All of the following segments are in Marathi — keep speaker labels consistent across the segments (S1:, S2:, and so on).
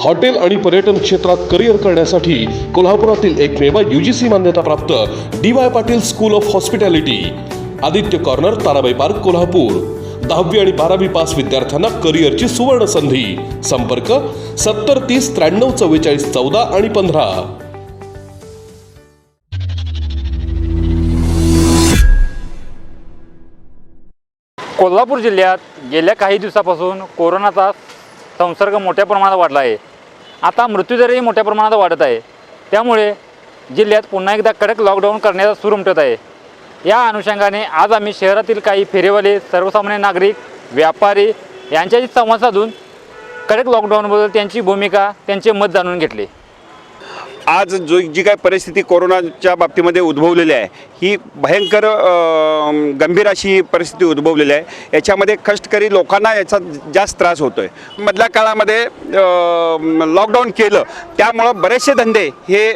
S1: हॉटेल आणि पर्यटन क्षेत्रात करिअर करण्यासाठी कोल्हापुरातील एकमेव सी मान्यताप्राप्त D Y Patil school of hospitality. Aditya corner Tarabai park Kolhapur. दहावी आणि बारावी पास विद्यार्थ्यांना करिअरची सुवर्ण संधी. संपर्क सत्तर तीस त्र्याण्णव चव्वेचाळीस चौदा आणि पंधरा.
S2: कोल्हापूर जिल्ह्यात गेल्या काही दिवसापासून कोरोनाचा संसर्ग मोठ्या प्रमाणात वाढला आहे. आता मृत्यूदरही मोठ्या प्रमाणात वाढत आहे. त्यामुळे जिल्ह्यात पुन्हा एकदा कडक लॉकडाऊन करण्याचा सूर उमटत आहे. या अनुषंगाने आज आम्ही शहरातील काही फेरेवाले सर्वसामान्य नागरिक व्यापारी यांच्याशी संवाद साधून कडक लॉकडाऊनबद्दल त्यांची भूमिका त्यांचे मत जाणून घेतले.
S3: आज जो जी काय परिस्थिती कोरोनाच्या बाबतीमध्ये उद्भवलेली आहे ही भयंकर गंभीर अशी परिस्थिती उद्भवलेली आहे. याच्यामध्ये कष्टकरी लोकांना याचा जास्त त्रास होतो आहे मधल्या काळामध्ये लॉकडाऊन केलं त्यामुळं बरेचसे धंदे हे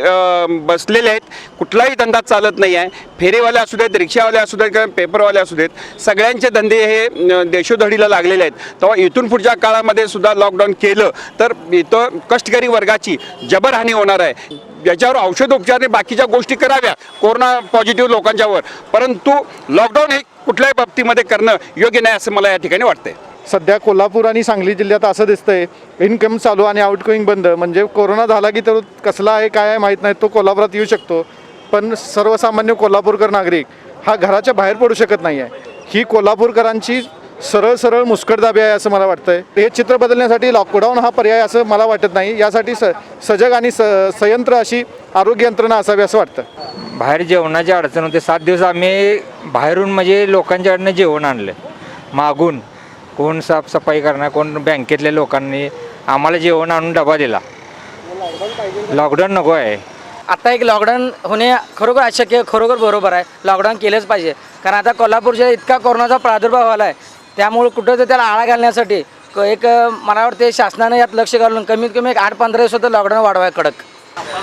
S3: बसलेले आहेत. कुठलाही धंदा चालत नाही आहे. फेरीवाले असू देत रिक्षावाले असू देत किंवा पेपरवाले असू देत सगळ्यांचे धंदे हे देशोधडीला लागलेले आहेत. तेव्हा इथून पुढच्या काळामध्ये सुद्धा लॉकडाऊन केलं तर इथं कष्टकरी वर्गाची जबरहानी होणार आहे. याच्यावर औषधोपचार आणि बाकीच्या गोष्टी कराव्या कोरोना पॉझिटिव्ह लोकांच्यावर. परंतु लॉकडाऊन हे कुठल्याही बाबतीमध्ये करणं योग्य नाही असं मला या ठिकाणी वाटतंय.
S4: सध्या कोल्हापूर आणि सांगली जिल्ह्यात असं दिसतंय इनकम चालू आणि आउटगोईंग बंद. म्हणजे कोरोना झाला की तर कसला आहे काय आहे माहीत नाही तो कोल्हापुरात येऊ शकतो. पण सर्वसामान्य कोल्हापूरकर नागरिक हा घराच्या बाहेर पडू शकत नाही आहे ही कोल्हापूरकरांची सरळ सरळ मुस्कटदाबी आहे असं मला वाटतंय. हे चित्र बदलण्यासाठी लॉकडाऊन हा पर्याय असं मला वाटत नाही. यासाठी स सजग आणि स संयंत्र अशी आरोग्य यंत्रणा असावी असं वाटतं.
S5: बाहेर जेवणाची अडचण होते. सात दिवस आम्ही बाहेरून म्हणजे लोकांच्याकडनं जेवण आणलं. मागून कोण साफसफाई करणार कोण बँकेतल्या लोकांनी आम्हाला जेवण आणून डबा दिला. लॉकडाऊन नको आहे.
S6: आता एक लॉकडाऊन होणे खरोखर अशक्य आहे, खरोखर बरोबर आहे. लॉकडाऊन केलंच पाहिजे. कारण आता कोल्हापूर जिल्ह्यात इतका कोरोनाचा प्रादुर्भाव आला आहे त्यामुळे कुठं तर त्याला आळा घालण्यासाठी क- एक मला वाटते शासनानं यात लक्ष घालून कमीत कमी एक आठ पंधरा दिवस होतं लॉकडाऊन वाढवाय कडक.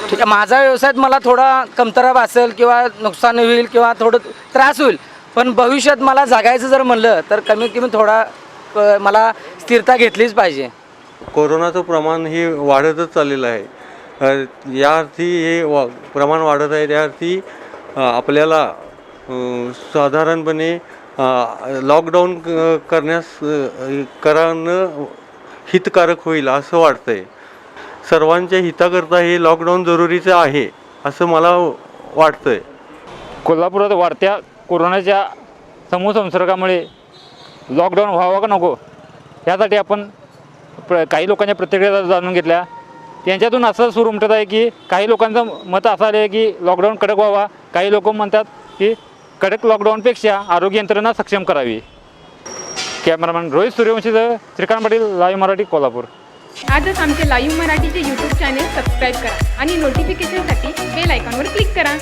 S6: ठीक आहे माझा व्यवसायात मला थोडा कमतरा भासेल किंवा नुकसान होईल किंवा थोडं त्रास होईल पण भविष्यात मला जगायचं जर म्हणलं तर कमीत कमी थोडा क- मला स्थिरता घेतलीच पाहिजे.
S7: कोरोनाचं प्रमाण हे वाढतच चाललेलं आहे. अ, या अर्थी हे वा प्रमाण वाढत आहे त्या अर्थी अ, आपल्याला अ, साधारणपणे लॉकडाऊन क- करण्यास करणं हितकारक होईल असं वाटतं आहे सर्वांच्या हिताकरता हे लॉकडाऊन जरुरीचं आहे असं मला वाटतं आहे
S2: कोल्हापुरात वाढत्या कोरोनाच्या समूह संसर्गामुळे लॉकडाऊन व्हावा का नको यासाठी आपण प्र काही लोकांच्या प्रतिक्रिया जाणून घेतल्या. त्यांच्यातून असं सूर उमटत आहे की काही लोकांचं मत असं आलं आहे की लॉकडाऊन कडक व्हावा. काही लोक म्हणतात की कडक लॉकडाऊनपेक्षा आरोग्य यंत्रणा सक्षम करावी. कॅमेरामॅन रोहित सूर्यवंशीचं श्रीकांत पाटील लाईव्ह मराठी कोल्हापूर.
S8: आजच आमचे लाईव्ह मराठीचे यूट्यूब चॅनेल सबस्क्राईब करा आणि नोटिफिकेशनसाठी बेल आयकॉनवर क्लिक करा.